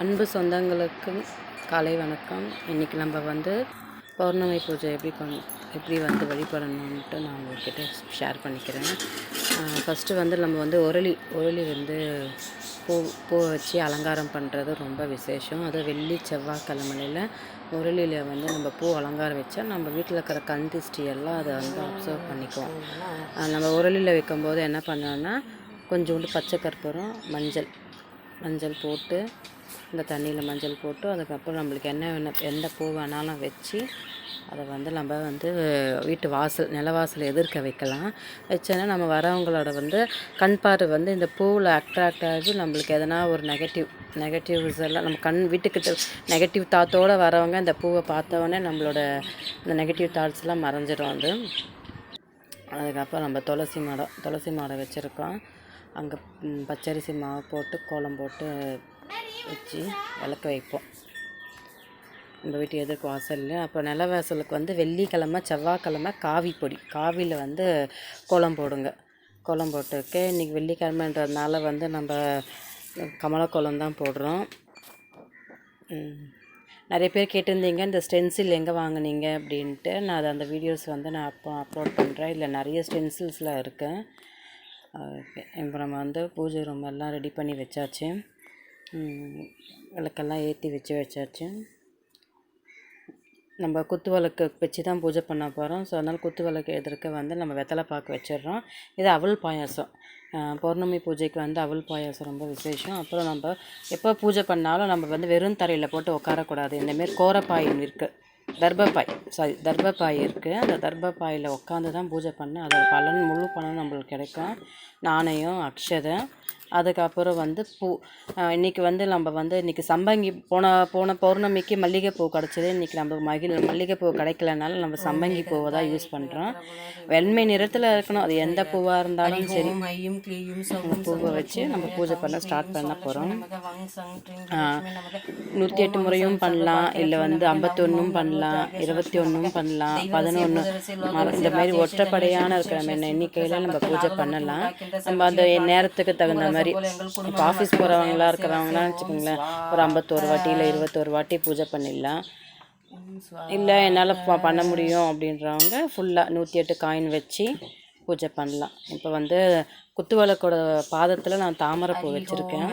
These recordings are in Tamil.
அன்பு சொந்தங்களுக்கும் காலை வணக்கம். இன்றைக்கி நம்ம வந்து பௌர்ணமி பூஜை எப்படி கொண் எப்படி வந்து வழிபடணும்ன்ட்டு நான் உங்கள்கிட்ட ஷேர் பண்ணிக்கிறேன். ஃபஸ்ட்டு வந்து நம்ம வந்து உரளி உரளி வந்து பூ பூ வச்சு அலங்காரம் பண்ணுறது ரொம்ப விசேஷம். அதுவும் வெள்ளி செவ்வாய்க்கிழமையில் உரளியில் வந்து நம்ம பூ அலங்காரம் வச்சா நம்ம வீட்டில் இருக்கிற கண் திஷ்டி எல்லாம் அதை வந்து அப்சர்வ் பண்ணிக்குவோம். நம்ம உரளியில் வைக்கும்போது என்ன பண்ணோன்னா கொஞ்சோண்டு பச்சை கற்பூரம் மஞ்சள் மஞ்சள் போட்டு இந்த தண்ணியில் மஞ்சள் போட்டு அதுக்கப்புறம் நம்மளுக்கு என்ன வேணும் எந்த பூ வேணாலும் வச்சு அதை வந்து நம்ம வந்து வீட்டு வாசல் நிலவாசல் எதிர்க்க வைக்கலாம். வச்சோன்னா நம்ம வரவங்களோட வந்து கண் பார்வை வந்து இந்த பூவில் அட்ராக்ட் ஆகி நம்மளுக்கு எதனா ஒரு நெகட்டிவ் நெகட்டிவ்ஸ் எல்லாம் நம்ம கண் வீட்டுக்கிட்ட நெகட்டிவ் தாத்தோடு வரவங்க இந்த பூவை பார்த்தோன்னே நம்மளோட இந்த நெகட்டிவ் தாட்ஸ்லாம் மறைஞ்சிடும் அது. அதுக்கப்புறம் நம்ம துளசி மாடம் துளசி மாடம் வச்சுருக்கோம். அங்கே பச்சரிசி மாவு போட்டு கோலம் போட்டு வச்சு விளக்க வைப்போம். நம்ம வீட்டு எதிர்க்கு வாசல்ல அப்புறம் நிலவாசலுக்கு வந்து வெள்ளிக்கிழமை செவ்வாய்க்கிழமை காவி பொடி. காவியில் வந்து கோலம் போடுங்க. கோலம் போட்டுருக்கு இன்றைக்கி வெள்ளிக்கிழமைன்றதுனால வந்து நம்ம கமலக்கோலம் தான் போடுறோம். நிறைய பேர் கேட்டிருந்தீங்க இந்த ஸ்டென்சில் எங்கே வாங்குனீங்க அப்படின்ட்டு. நான் அதை அந்த வீடியோஸ் வந்து நான் அப்போ அப்லோட் பண்ணுறேன் இல்லை நிறைய ஸ்டென்சில்ஸ்லாம் இருக்குது இப்போ நம்ம வந்து பூஜை ரூம் எல்லாம் ரெடி பண்ணி வச்சாச்சு. விளக்கெல்லாம் ஏற்றி வச்சு வச்சாச்சு. நம்ம குத்து விளக்கு வச்சு தான் பூஜை பண்ண போகிறோம் ஸோ அதனால் குத்து விளக்கு எதிர்க்க வந்து நம்ம வெத்தலை பாக்கு வச்சிடுறோம். இது அவள் பாயாசம். பௌர்ணமி பூஜைக்கு வந்து அவள் பாயாசம் ரொம்ப விசேஷம். அப்புறம் நம்ம எப்போ பூஜை பண்ணாலும் நம்ம வந்து வெறும் தரையில் போட்டு உட்காரக்கூடாது. இந்தமாரி கோரப்பாயின் இருக்குது தர்பப்பாய். சாரி தர்பப்பாய் இருக்குது அந்த தர்பப்பாயில் உட்காந்து தான் பூஜை பண்ண. அதோட பலன் முழு பலன் நம்மளுக்கு கிடைக்கும். நாணயம் அக்ஷதை அதுக்கப்புறம் வந்து பூ அஹ் இன்னைக்கு வந்து நம்ம வந்து இன்னைக்கு சம்பங்கி போன போன பௌர்ணமிக்கு மல்லிகைப்பூ கிடச்சது. இன்னைக்கு நம்ம மகிழ் மல்லிகைப்பூ கிடைக்கலனால நம்ம சம்பங்கி பூவை தான் யூஸ் பண்ணுறோம் வெண்மை நிறத்தில் இருக்கணும். அது எந்த பூவாக இருந்தாலும் சரி. பூவை வச்சு நம்ம பூஜை பண்ண ஸ்டார்ட் பண்ண போகிறோம் நூற்றி எட்டு முறையும் பண்ணலாம். இல்லை வந்து ஐம்பத்தொன்னும் பண்ணலாம். இருபத்தி ஒன்றும் பண்ணலாம். பதினொன்று இந்த மாதிரி ஒற்றைப்படையான இருக்கிற எண்ணிக்கையில் நம்ம பூஜை பண்ணலாம். நம்ம அந்த நேரத்துக்கு தகுந்த மாதிரி இப்போ ஆஃபீஸ் போகிறவங்களா இருக்கிறவங்களாம் வச்சுக்கோங்களேன். ஒரு ஐம்பத்தோரு வாட்டி இல்லை இருபத்தோரு வாட்டி பூஜை பண்ணிடலாம். இல்லை என்னால் பண்ண முடியும் அப்படின்றவங்க ஃபுல்லாக நூற்றி எட்டு காயின் வச்சு பூஜை பண்ணலாம். இப்போ வந்து குத்து விளக்கோட பாதத்தில் நான் தாமரைப்பூ வச்சுருக்கேன்.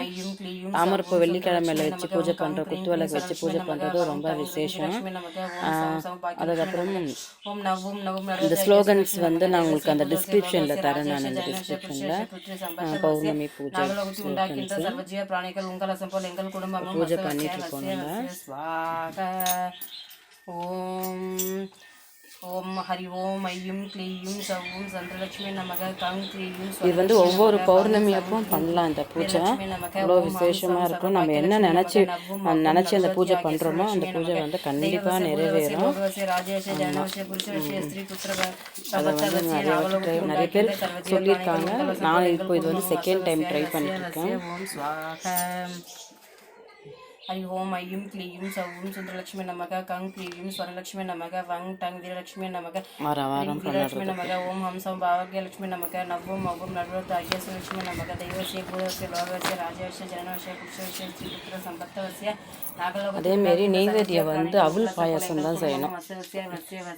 தாமரைப்பூ வெள்ளிக்கிழமையில வச்சு பூஜை பண்ணுற குத்து விளக்கு வச்சு பூஜை பண்ணுறது ரொம்ப விசேஷம். அதுக்கப்புறம் ஓம் நவும் நவும் இந்த ஸ்லோகன்ஸ் வந்து நான் உங்களுக்கு அந்த டிஸ்கிரிப்ஷனில் தரேன் நான் இந்த டிஸ்கிரிப்ஷனில் பௌர்ணமி பூஜை பூஜை பண்ணிட்டு இருக்கோம் ஓம் ஓம் ஹரி ஓம் ஐயும் கிளியும் சவ்வும் சந்திரலட்சுமி நமக கம் கிளியும் இது வந்து ஒவ்வொரு பௌர்ணமி அப்பவும் பண்ணலாம் இந்த பூஜை. அவ்வளோ விசேஷமாக இருக்கும். நம்ம என்ன நினச்சி நினச்சி அந்த பூஜை பண்ணுறோமோ அந்த பூஜை வந்து கண்டிப்பாக நிறைவேறும். அதை வந்து நிறைய try நிறைய பேர் சொல்லியிருக்காங்க. நான் இப்போ இது வந்து செகண்ட் டைம் ட்ரை ஸ்வாகம் ஹரி ஓம் ஐயும் கிளியும் சவ்வும் சுந்தரலட்சுமி நமக கங் கிளியும் ஸ்வரலட்சுமி நமக வங் டங் வீரலட்சுமி நமக வீரலட்சுமி நமக ஓம் ஹம்சம் பாவகியலட்சுமி நமக நவ்வும் மவ்வும் நடுவத்து ஐயசுலட்சுமி நமக தெய்வசிய பூதவசிய லோகவசிய ராஜவசிய ஜனவசிய புருஷவசிய ஸ்ரீபுத்திர சம்பத்தவசிய நாகலோக அதேமாரி நெய்வேத்தியம் வந்து அவல் பாயாசம் தான் செய்யணும்.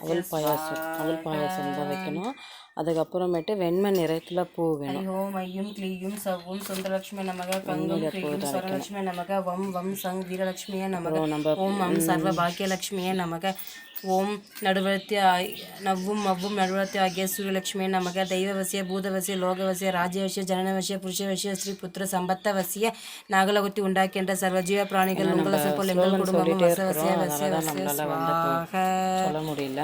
அவல் பாயாசம் அவல் பாயாசம் தான் வைக்கணும். அதுக்கப்புறமேட்டு வெண்மை நிறத்தில் பூ வேணும். ஓம் ஐயும் கிளியும் சவ்வும் சுந்தரலட்சுமி நமக கங்கும் கிளியும் ஸ்வரலட்சுமி நமக வம் வம் சங் வீரலட்சுமியே நமக நம்ம ஓம் அம் சர்வ பாக்கியலட்சுமியே நமக ஓம் நடுவர்த்தி நவ்வும் மவ்வும் நடுவர்த்தி ஆகிய சூரியலட்சுமியே நமக தெய்வவசிய பூதவசிய லோகவசிய ராஜ்யவசிய ஜனனவசிய புருஷவசிய ஸ்ரீ புத்திர சம்பத்தவசிய நாகலகுத்தி உண்டாக்கின்ற சர்வஜீவ பிராணிகள் உங்களை எங்கள் குடும்பமும் வசவசிய வசிய வசிய சொல்ல முடியல.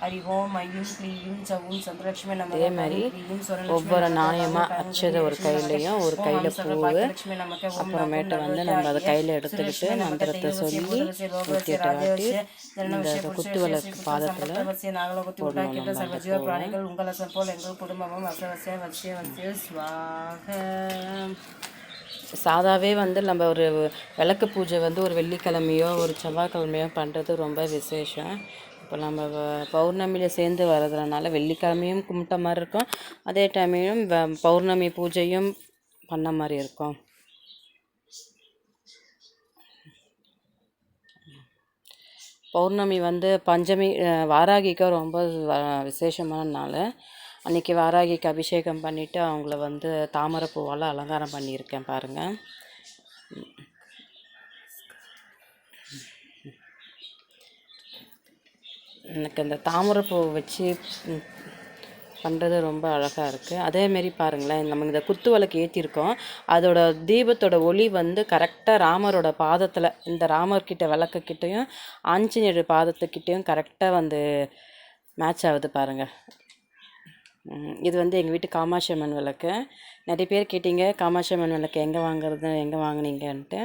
ஹரி ஓம் ஐயும் கிளியும் சவ்வும் சந்திரலட்சுமி நமக அதே மாதிரி ஒவ்வொரு நாணயமாக அச்சதை ஒரு கையிலையும் ஒரு கையில் பூவு அப்புறமேட்டு வந்து நம்ம அதை கையில் எடுத்துக்கிட்டு மந்திரத்தை சொல்லி நூற்றி எட்டு வாட்டி இந்த குத்து விளக்கு பாதத்தில் பிராணிகள் உங்களசம் போல் எங்கள் குடும்பமும் வசவசிய வசிய வசிய ஸ்வாக சாதாவே வந்து நம்ம ஒரு விளக்கு பூஜை வந்து ஒரு வெள்ளிக்கிழமையோ ஒரு செவ்வாய்க்கிழமையோ பண்ணுறது ரொம்ப விசேஷம். இப்போ நம்ம பௌர்ணமியில் சேர்ந்து வர்றதுனால வெள்ளிக்கிழமையும் கும்பிட்ட மாதிரி இருக்கும். அதே டைமையும் பௌர்ணமி பூஜையும் பண்ண மாதிரி இருக்கும். பௌர்ணமி வந்து பஞ்சமி வாராகிக்கு ரொம்ப விசேஷமான நாள். அன்றைக்கி வாராகிக்கு அபிஷேகம் பண்ணிவிட்டு அவங்கள வந்து தாமரை பூவால் அலங்காரம் பண்ணியிருக்கேன் பாருங்கள் எனக்கு அந்த தாமரைப்பூ வச்சு பண்ணுறது ரொம்ப அழகாக இருக்குது அதேமாரி பாருங்களேன் நம்ம இந்த குத்து விளக்கு ஏற்றிருக்கோம் அதோட தீபத்தோட ஒளி வந்து கரெக்டாக ராமரோட பாதத்தில் இந்த ராமர்கிட்ட விளக்குக்கிட்டேயும் ஆஞ்சநேயர் பாதத்துக்கிட்டேயும் கரெக்டாக வந்து மேட்ச் ஆகுது பாருங்கள் இது வந்து எங்கள் வீட்டு காமாட்சி அம்மன் விளக்கு. நிறைய பேர் கேட்டீங்க காமாட்சி அம்மன் விளக்கு எங்கே வாங்குறது எங்கே வாங்குனீங்கன்ட்டு.